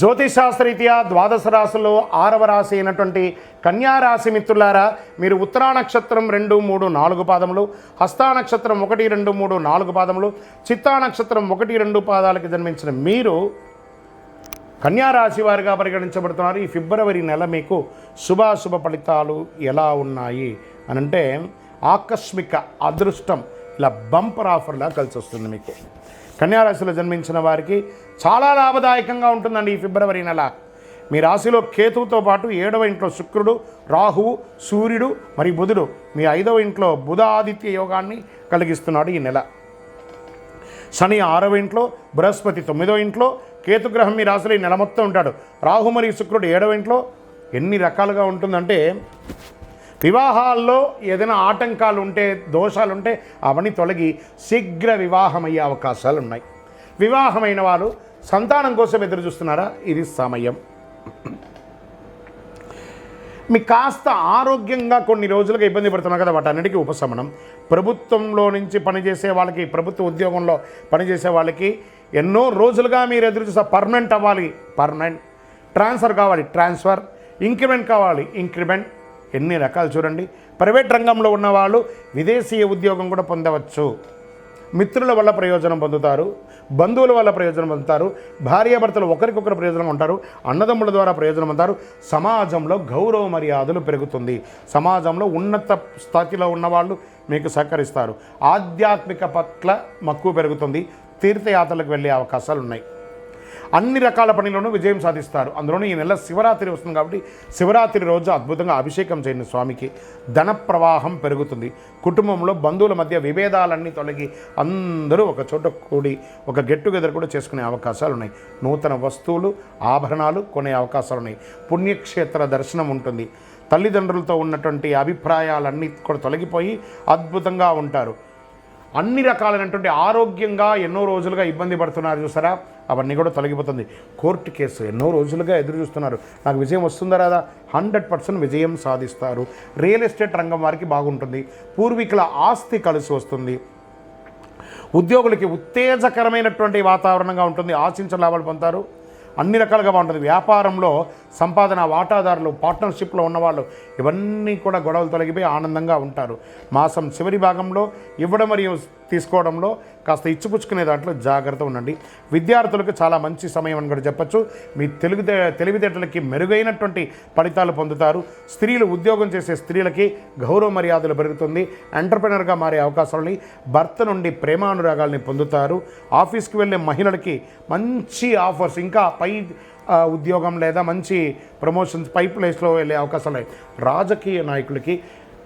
జ్యోతిశాస్త్రరీత్యా ద్వాదశ రాశుల్లో ఆరవ రాశి అయినటువంటి కన్యారాశి మిత్రులారా మీరు ఉత్తరా నక్షత్రం రెండు మూడు నాలుగు పాదములు హస్తా నక్షత్రం ఒకటి రెండు మూడు నాలుగు పాదములు చిత్తా నక్షత్రం ఒకటి రెండు పాదాలకు జన్మించిన మీరు కన్యారాశి వారిగా పరిగణించబడుతున్నారు. ఈ ఫిబ్రవరి నెల మీకు శుభాశుభ ఫలితాలు ఎలా ఉన్నాయి అని అంటే ఆకస్మిక అదృష్టం ఇలా బంపర్ ఆఫర్లా కలిసి వస్తుంది మీకు. కన్యారాశిలో జన్మించిన వారికి చాలా లాభదాయకంగా ఉంటుందండి ఈ ఫిబ్రవరి నెల. మీ రాశిలో కేతువుతో పాటు ఏడవ ఇంట్లో శుక్రుడు రాహువు సూర్యుడు మరియు బుధుడు మీ ఐదవ ఇంట్లో బుధ ఆదిత్య యోగాన్ని కలిగిస్తున్నాడు ఈ నెల. శని ఆరవ ఇంట్లో బృహస్పతి తొమ్మిదో ఇంట్లో కేతుగ్రహం మీ రాశిలో ఈ నెల మొత్తం ఉంటాడు. రాహు మరియు శుక్రుడు ఏడవ ఇంట్లో ఎన్ని రకాలుగా ఉంటుందంటే వివాహాల్లో ఏదైనా ఆటంకాలు ఉంటే దోషాలు ఉంటే అవన్నీ తొలగి శీఘ్ర వివాహమయ్యే అవకాశాలు ఉన్నాయి వివాహమైన వారు సంతానం కోసం ఎదురు చూస్తున్నారా? ఇది సమయం. మీకు కాస్త ఆరోగ్యంగా కొన్ని రోజులుగా ఇబ్బంది పడుతున్నారు కదా వాటన్నిటికీ ఉపశమనం. ప్రభుత్వంలో నుంచి పనిచేసే వాళ్ళకి ప్రభుత్వ ఉద్యోగంలో పనిచేసే వాళ్ళకి ఎన్నో రోజులుగా మీరు ఎదురు చూసే పర్మనెంట్ అవ్వాలి. పర్మనెంట్. ట్రాన్స్ఫర్ కావాలి. ట్రాన్స్ఫర్. ఇంక్రిమెంట్ కావాలి. ఇంక్రిమెంట్. ఎన్ని రకాలు చూడండి. ప్రైవేట్ రంగంలో ఉన్నవాళ్ళు విదేశీయ ఉద్యోగం కూడా పొందవచ్చు. మిత్రుల వల్ల ప్రయోజనం పొందుతారు. బంధువుల వల్ల ప్రయోజనం పొందుతారు. భార్యాభర్తలు ఒకరికొకరు ప్రయోజనం ఉంటారు. అన్నదమ్ముల ద్వారా ప్రయోజనం పొందుతారు. సమాజంలో గౌరవ మర్యాదలు పెరుగుతుంది. సమాజంలో ఉన్నత స్థాయిలో ఉన్నవాళ్ళు మీకు సహకరిస్తారు. ఆధ్యాత్మిక పట్ల మక్కువ పెరుగుతుంది. తీర్థయాత్రలకు వెళ్ళే అవకాశాలు ఉన్నాయి అన్ని రకాల పనిలోనూ విజయం సాధిస్తారు. అందులోనూ ఈ నెల శివరాత్రి వస్తుంది కాబట్టి శివరాత్రి రోజు అద్భుతంగా అభిషేకం చేయండి స్వామికి. ధన ప్రవాహం పెరుగుతుంది. కుటుంబంలో బంధువుల మధ్య విభేదాలన్నీ తొలగి అందరూ ఒక చోట కూడి ఒక గెట్ టుగెదర్ కూడా చేసుకునే అవకాశాలు ఉన్నాయి. నూతన వస్తువులు ఆభరణాలు కొనే అవకాశాలు ఉన్నాయి. పుణ్యక్షేత్ర దర్శనం ఉంటుంది. తల్లిదండ్రులతో ఉన్నటువంటి అభిప్రాయాలన్నీ కూడా తొలగిపోయి అద్భుతంగా ఉంటారు. అన్ని రకాలైనటువంటి ఆరోగ్యంగా ఎన్నో రోజులుగా ఇబ్బంది పడుతున్నారు చూసారా? అవన్నీ కూడా తొలగిపోతుంది. కోర్టు కేసు ఎన్నో రోజులుగా ఎదురు చూస్తున్నారు. నాకు విజయం వస్తుందా రాదా? హండ్రెడ్ పర్సెంట్ విజయం సాధిస్తారు. రియల్ ఎస్టేట్ రంగం వారికి బాగుంటుంది. పూర్వీకుల ఆస్తి కలిసి వస్తుంది. ఉద్యోగులకి ఉత్తేజకరమైనటువంటి వాతావరణంగా ఉంటుంది. ఆశించిన లాభాలు పొందుతారు. అన్ని రకాలుగా బాగుంటుంది. వ్యాపారంలో సంపాదన వాటాదారులు పార్ట్నర్షిప్లో ఉన్నవాళ్ళు ఇవన్నీ కూడా గొడవలు తొలగిపోయి ఆనందంగా ఉంటారు. మాసం చివరి భాగంలో ఇవ్వడం మరియు తీసుకోవడంలో కాస్త ఇచ్చిపుచ్చుకునే దాంట్లో జాగ్రత్త ఉండండి. విద్యార్థులకు చాలా మంచి సమయం అని కూడా చెప్పచ్చు. మీ తెలుగు తెలివితేటలకి మెరుగైనటువంటి ఫలితాలు పొందుతారు. స్త్రీలు ఉద్యోగం చేసే స్త్రీలకి గౌరవ మర్యాదలు పెరుగుతుంది. ఎంటర్ప్రినర్గా మారే అవకాశాలని భర్త నుండి ప్రేమానురాగాల్ని పొందుతారు. ఆఫీస్కి వెళ్ళే మహిళలకి మంచి ఆఫర్స్ ఇంకా పై ఉద్యోగం లేదా మంచి ప్రమోషన్స్ పై ప్లేస్లో వెళ్ళే అవకాశాలు ఉన్నాయి. రాజకీయ నాయకులకి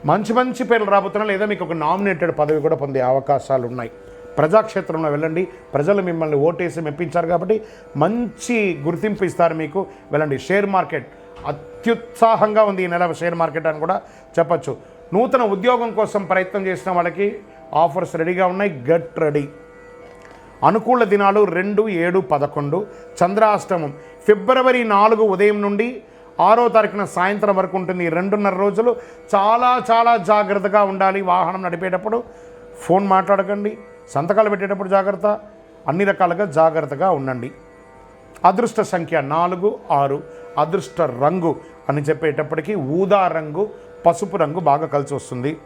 మంచి మంచి పేర్లు రాబోతున్నా లేదా మీకు ఒక నామినేటెడ్ పదవి కూడా పొందే అవకాశాలు ఉన్నాయి. ప్రజాక్షేత్రంలో వెళ్ళండి. ప్రజలు మిమ్మల్ని ఓటేసి మెప్పించారు కాబట్టి మంచి గుర్తింపు ఇస్తారు మీకు. వెళ్ళండి. షేర్ మార్కెట్ అత్యుత్సాహంగా ఉంది ఈ నెల షేర్ మార్కెట్ అని కూడా చెప్పచ్చు. నూతన ఉద్యోగం కోసం ప్రయత్నం చేసిన వాళ్ళకి ఆఫర్స్ రెడీగా ఉన్నాయి. Get ready. అనుకూల దినాలు రెండు ఏడు పదకొండు. చంద్రాష్టమం ఫిబ్రవరి నాలుగు ఉదయం నుండి ఆరో తారీఖున సాయంత్రం వరకు ఉంటుంది. రెండున్నర రోజులు చాలా చాలా జాగ్రత్తగా ఉండాలి వాహనం నడిపేటప్పుడు. ఫోన్ మాట్లాడకండి. సంతకాలు పెట్టేటప్పుడు జాగ్రత్త. అన్ని రకాలుగా జాగ్రత్తగా ఉండండి. అదృష్ట సంఖ్య నాలుగు ఆరు. అదృష్ట రంగు అని చెప్పేటప్పటికీ ఊదా రంగు పసుపు రంగు బాగా కలిసి వస్తుంది.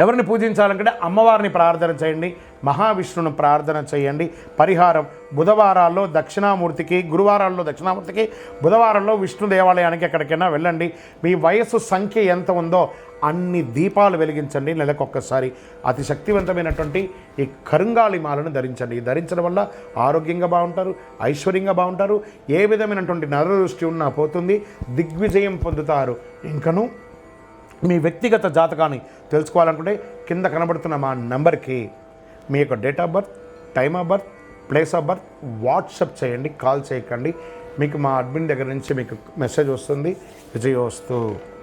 ఎవరిని పూజించాలంటే అమ్మవారిని ప్రార్థన చేయండి. మహావిష్ణును ప్రార్థన చేయండి. పరిహారం బుధవారాల్లో దక్షిణామూర్తికి గురువారాల్లో దక్షిణామూర్తికి బుధవారంలో విష్ణు దేవాలయానికి ఎక్కడికైనా వెళ్ళండి. మీ వయస్సు సంఖ్య ఎంత ఉందో అన్ని దీపాలు వెలిగించండి నెలకొక్కసారి. అతి శక్తివంతమైనటువంటి ఈ కరుంగాలి మాలను ధరించండి. ధరించడం వల్ల ఆరోగ్యంగా బాగుంటారు ఐశ్వర్యంగా బాగుంటారు. ఏ విధమైనటువంటి నరదృష్టి ఉన్నా పోతుంది దిగ్విజయం పొందుతారు. ఇంకను మీ వ్యక్తిగత జాతకాన్ని తెలుసుకోవాలనుకుంటే కింద కనబడుతున్న మా నెంబర్కి మీ యొక్క date of birth time of birth place of birth WhatsApp చేయండి కాల్ చేయకండి. మీకు మా అడ్మిన్ దగ్గర నుంచి మీకు మెసేజ్ వస్తుంది. విజయోస్తు